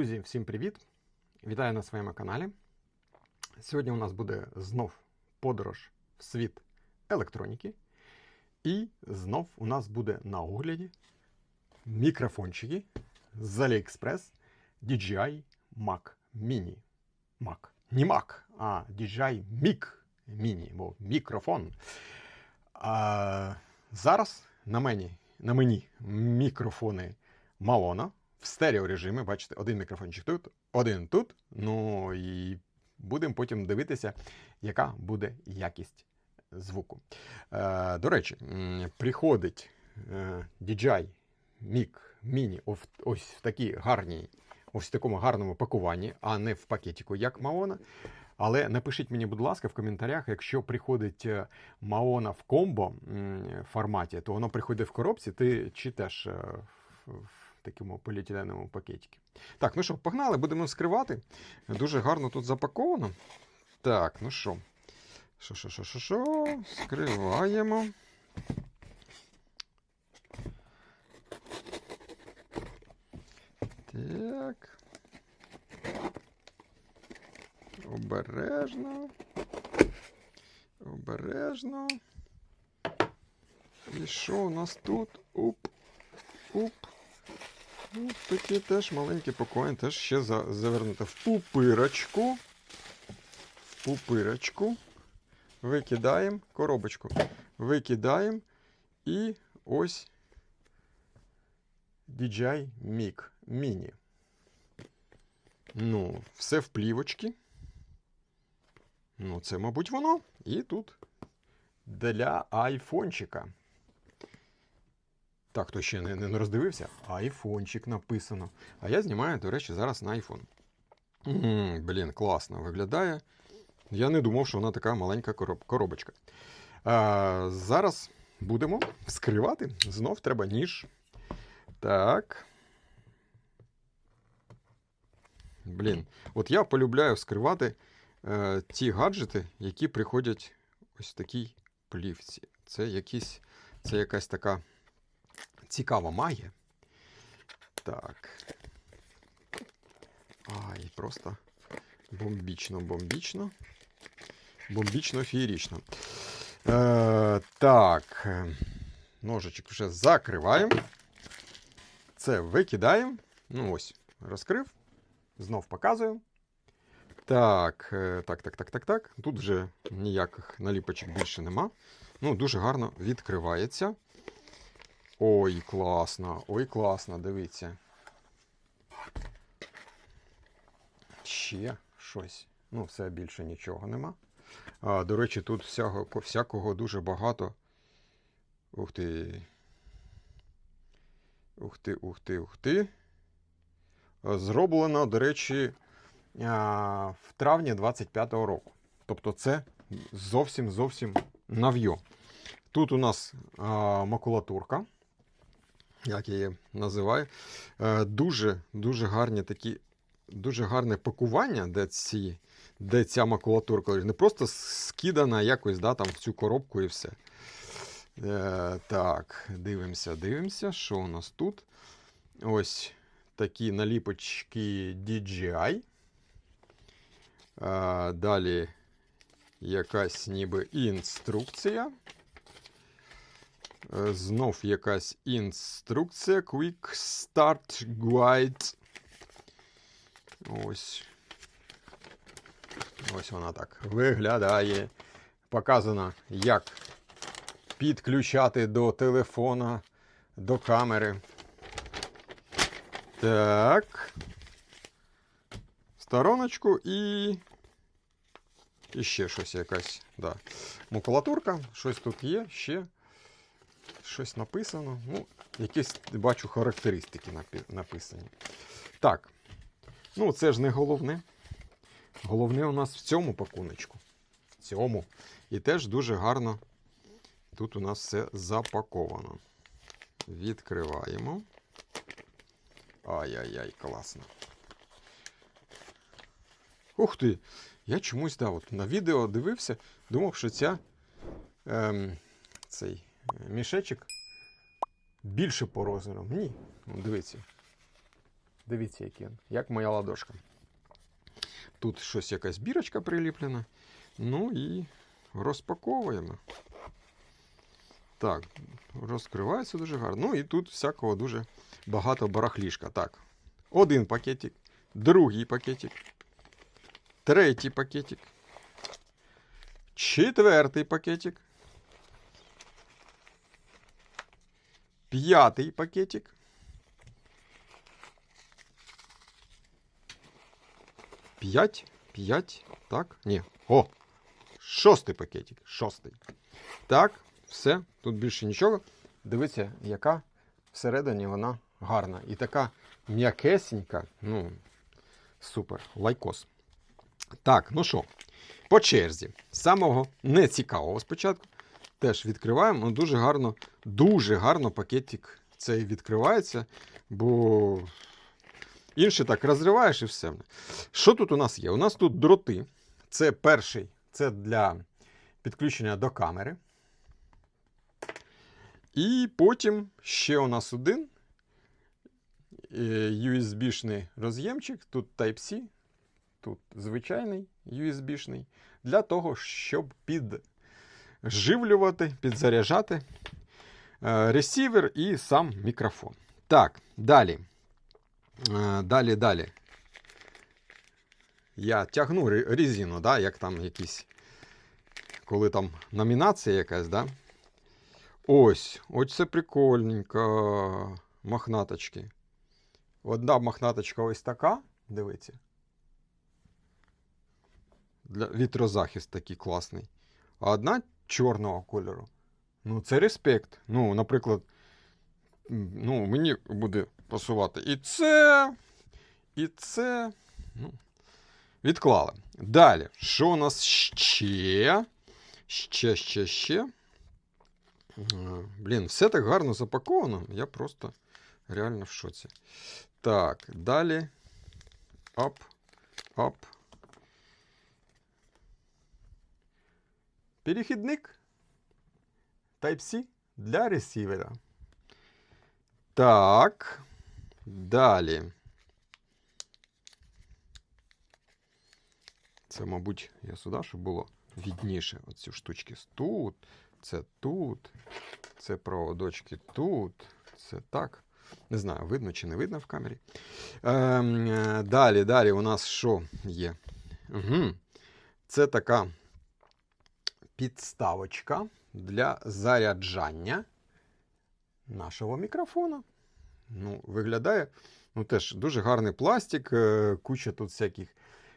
Друзі, всім привіт! Вітаю на своєму каналі. Сьогодні у нас буде знов подорож в світ електроніки. І знов у нас буде на огляді мікрофончики з AliExpress DJI Mac Mini. Mac. Не Mac, а DJI Mic Mini, бо мікрофон. А, зараз на мені, на мені мікрофони Малона в стерео режимі. Бачите, один мікрофончик тут, один тут. Ну і будемо потім дивитися, яка буде якість звуку. Е, до речі, приходить DJI Mic Mini ось, в такій гарній, ось в такому гарному пакуванні, а не в пакетику, як Маона. Але напишіть мені, будь ласка, в коментарях, якщо приходить е, Маона в комбо форматі, то воно приходить в коробці, ти чи теж в такому поліетиленовому пакетику. Так, ну що, погнали, будемо скривати. Дуже гарно тут запаковано. Так, ну що. Що, що, що, що, що? Скриваємо. Так. Обережно. Обережно. І що у нас тут? Уп. Уп. Ось такі теж маленькі покоїн, теж ще за, завернуто в пупирочку. В пупирочку. Викидаємо коробочку. Викидаємо. І ось DJI Mic Mini. Ну, все в плівочці. Ну, це, мабуть, воно. І тут для айфончика. Так, хто ще не, не роздивився, айфончик написано. А я знімаю, до речі, зараз на айфон. Блін, класно виглядає. Я не думав, що вона така маленька короб, коробочка. А, зараз будемо вскривати. Знов треба ніж. Так. Блін, от я полюбляю вскривати е, ті гаджети, які приходять ось в такій плівці. Це якісь, це якась така цікава магія. Так. Ай, просто бомбічно, бомбічно. Бомбічно феєрічно. Е, так. Ножичок вже закриваємо. Це викидаємо. Ну ось, розкрив. Знов показую. Так, е, так, так, так, так, так. Тут вже ніяких наліпочок більше нема. Ну, дуже гарно відкривається. Ой, класно, ой, класно, дивіться. Ще щось. Ну, все більше нічого нема. А, до речі, тут всякого, всякого дуже багато. Ух ти. Ух ти, ух ти, ух ти. Зроблено, до речі, в травні 25-го року. Тобто це зовсім зовсім нав'йо. Тут у нас макулатурка, як я її називаю. Е, дуже дуже гарні такі, дуже гарне пакування, де, ці, де ця макулатурка не просто скидана якось да, там, в цю коробку і все. Е, так, дивимося, дивимося, що у нас тут. Ось такі наліпочки DJI. Е, далі якась ніби інструкція. Е, Знов якась інструкція. Quick Start Guide. Ось. Ось вона так виглядає. Показано, як підключати до телефона, до камери. Так. Стороночку і. І ще щось якась. Да. Макулатурка, щось тут є, ще щось написано. Ну, якісь бачу характеристики написані. Так. Ну, це ж не головне. Головне у нас в цьому пакуночку. В цьому. І теж дуже гарно тут у нас все запаковано. Відкриваємо. Ай-яй-яй, класно. Ух ти! Я чомусь да, от на відео дивився, думав, що ця, ем, цей мішечок більше по розмірам. Ні, ну, дивіться. Дивіться, який він, як моя ладошка. Тут щось якась бірочка приліплена. Ну і розпаковуємо. Так, розкривається дуже гарно. Ну і тут всякого дуже багато барахлішка. Так, один пакетик, другий пакетик, третій пакетик, четвертий пакетик, п'ятий пакетик. П'ять, п'ять, так, ні. О! Шостий пакетик. Шостий. Так, все, тут більше нічого. Дивіться, яка всередині вона гарна. І така м'якесенька. Ну, супер, лайкос. Так, ну що, по черзі. Самого нецікавого спочатку. Теж відкриваємо. Ну, дуже гарно, дуже гарно пакетик цей відкривається, бо інше так розриваєш і все. Що тут у нас є? У нас тут дроти. Це перший, це для підключення до камери. І потім ще у нас один е, USB-шний роз'ємчик. Тут Type-C, тут звичайний USB-шний, для того, щоб підживлювати, підзаряджати е, ресівер і сам мікрофон. Так, далі. Е, Далі, далі. Я тягну резину, да, як там якісь, коли там номінація якась, да? Ось, ось це прикольненько. Мохнаточки. Одна мохнаточка ось така, дивіться. Для вітрозахист такий класний. А одна чорного кольору. Ну, це респект. Ну, наприклад, ну, мені буде пасувати і це, і це. Ну, відклали. Далі, що у нас ще? Ще, ще, ще. Е, Блін, все так гарно запаковано. Я просто реально в шоці. Так, далі. Оп, оп. Перехідник Type-C для ресівера. Так. Далі. Це, мабуть, я сюди, щоб було відніше. Оці штучки тут, це тут, це проводочки тут, це так. Не знаю, видно чи не видно в камері. Ем, е, далі, далі у нас що є? Угу. Це така підставочка для заряджання нашого мікрофона. Ну, виглядає ну, теж дуже гарний пластик, е, куча тут всяких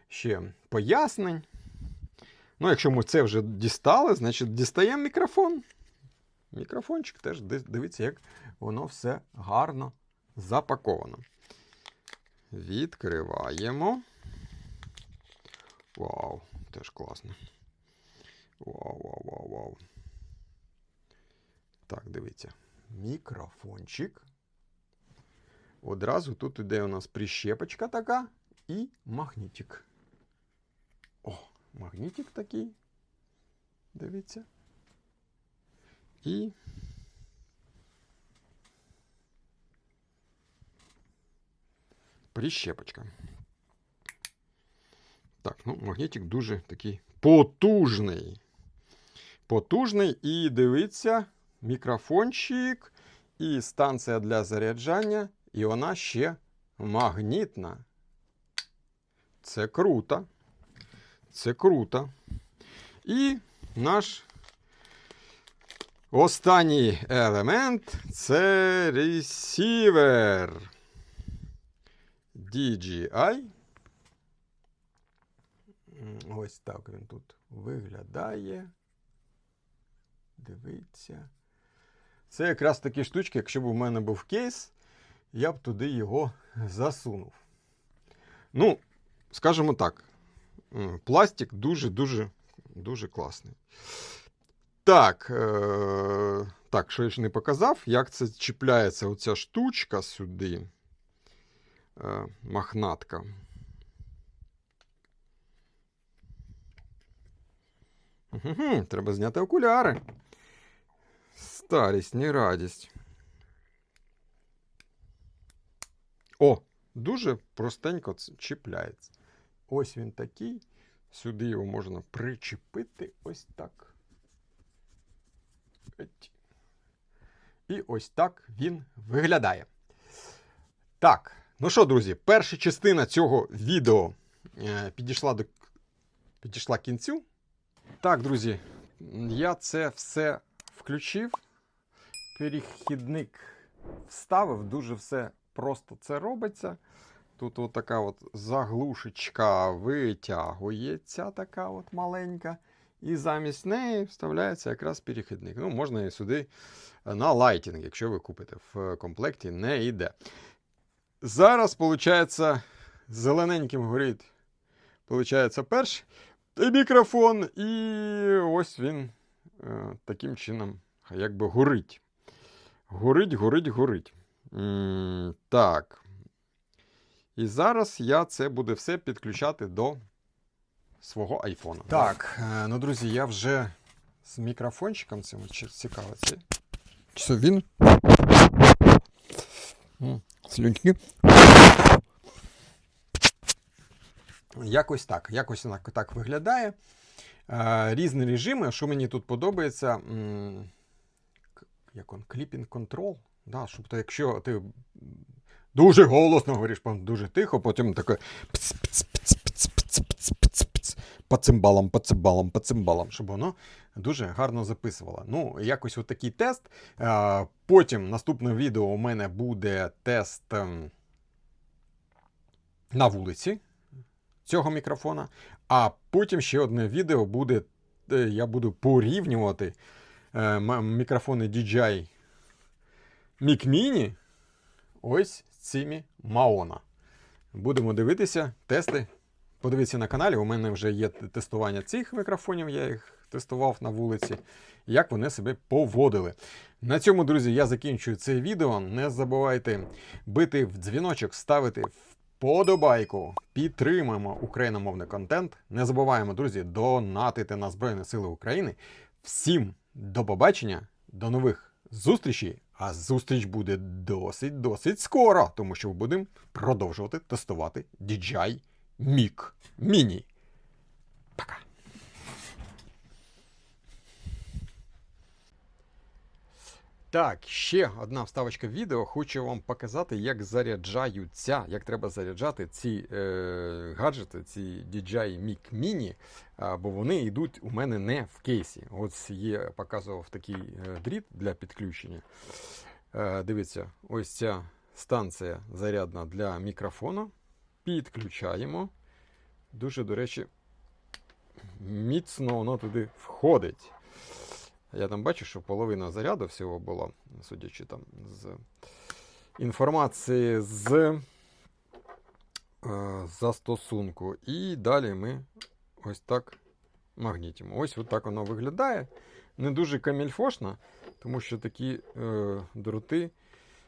ще пояснень. Ну, якщо ми це вже дістали, значить дістаємо мікрофон. Мікрофончик теж дивіться, як воно все гарно запаковано. Відкриваємо. Вау, теж класно. Вау, вау, вау, вау. Так, дивіться. Мікрофончик. Одразу тут іде у нас прищепочка така і магнітик. О, магнітик такий. Дивіться. І. Прищепочка. Так, ну, магнітик дуже такий потужний. Потужний. І дивіться, мікрофончик і станція для заряджання, і вона ще магнітна. Це круто. Це круто. І наш останній елемент це ресівер. DJI. Ось так він тут виглядає. Дивіться. Це якраз такі штучки, якщо б у мене був кейс, я б туди його засунув. Ну, скажімо так, пластик дуже-дуже дуже класний. Так, е- так, що я ж не показав, як це чіпляється оця штучка сюди. Е- махнатка. Мгм, Треба зняти окуляри. Старість, не радість. О, дуже простенько чіпляється. Ось він такий. Сюди його можна причепити ось так. І ось так він виглядає. Так, ну що, друзі, перша частина цього відео е, підійшла до підійшла кінцю. Так, друзі, я це все включив. Перехідник вставив, дуже все просто це робиться. Тут така от заглушечка витягується, така от маленька. І замість неї вставляється якраз перехідник. Ну, можна і сюди на лайтінг, якщо ви купите в комплекті, не йде. Зараз, виходить, зелененьким горить, виходить, перший мікрофон, і ось він е, таким чином якби горить. Горить, горить, горить. Так. І зараз я це буду все підключати до свого айфона. Так, е, ну друзі, я вже з мікрофончиком цим чи- цікаво. Це, це він. Слюньки. Якось так. Якось так виглядає різні режими. Що мені тут подобається? Як он, кліпінг контрол? Да, щоб то, якщо ти дуже голосно говориш, дуже тихо, потім таке по цимбалам, по цимбалам, по цимбалам, щоб воно дуже гарно записувало. Ну, якось отакий тест. Потім наступне відео у мене буде тест ем, на вулиці цього мікрофона. А потім ще одне відео буде. Я буду порівнювати е, мікрофони DJI Mic Mini ось з цими Maona. Будемо дивитися, тести. Подивіться на каналі. У мене вже є тестування цих мікрофонів, я їх тестував на вулиці, як вони себе поводили. На цьому, друзі, я закінчую це відео. Не забувайте бити в дзвіночок, ставити вподобайку. Підтримуємо україномовний контент. Не забуваємо, друзі, донатити на Збройні Сили України. Всім до побачення, до нових зустрічей. А зустріч буде досить досить скоро, тому що ми будемо продовжувати тестувати DJI Mic Mini. Так, ще одна вставочка відео. Хочу вам показати, як заряджаються, як треба заряджати ці е, гаджети, ці DJI Mic Mini, бо вони йдуть у мене не в кейсі. Ось є, показував такий е, дріт для підключення. Е, дивіться, ось ця станція зарядна для мікрофона. Підключаємо. Дуже, до речі, міцно воно туди входить. Я там бачу, що половина заряду всього була, судячи там з інформації з е, застосунку. І далі ми ось так магнітимо. Ось так воно виглядає. Не дуже камільфошно, тому що такі е, дроти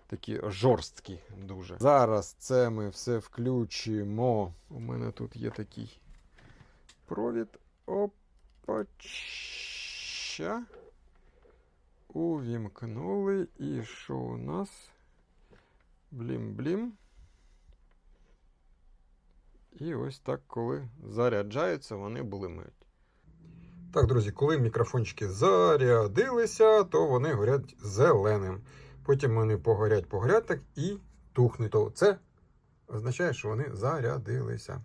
такі жорсткі дуже. Зараз це ми все включимо. У мене тут є такий провід. Опача. Увімкнули. І що у нас? Блім-блім. І ось так, коли заряджаються, вони блимають. Так, друзі, коли мікрофончики зарядилися, то вони горять зеленим. Потім вони погорять, погорять так і тухнуть. То це означає, що вони зарядилися.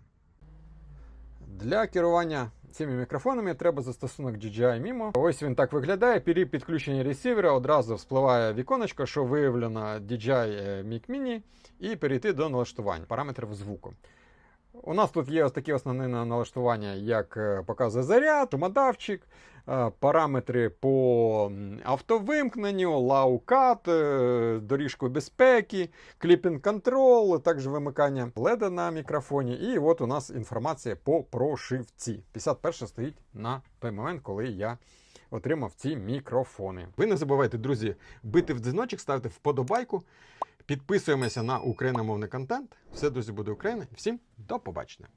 Для керування цими мікрофонами треба застосунок DJI Mimo. Ось він так виглядає. При підключенні ресівера одразу вспливає віконечко, що виявлено DJI Mic Mini, і перейти до налаштувань параметрів звуку. У нас тут є ось такі основні налаштування, як е, показує заряд, шумодавчик, е, параметри по автовимкненню, лаукат, е, доріжку безпеки, кліпінг контрол, також вимикання леда на мікрофоні. І от у нас інформація по прошивці. 51 стоїть на той момент, коли я отримав ці мікрофони. Ви не забувайте, друзі, бити в дзвіночок, ставити вподобайку. Підписуємося на україномовний контент. Все, друзі, буде Україна. Всім до побачення.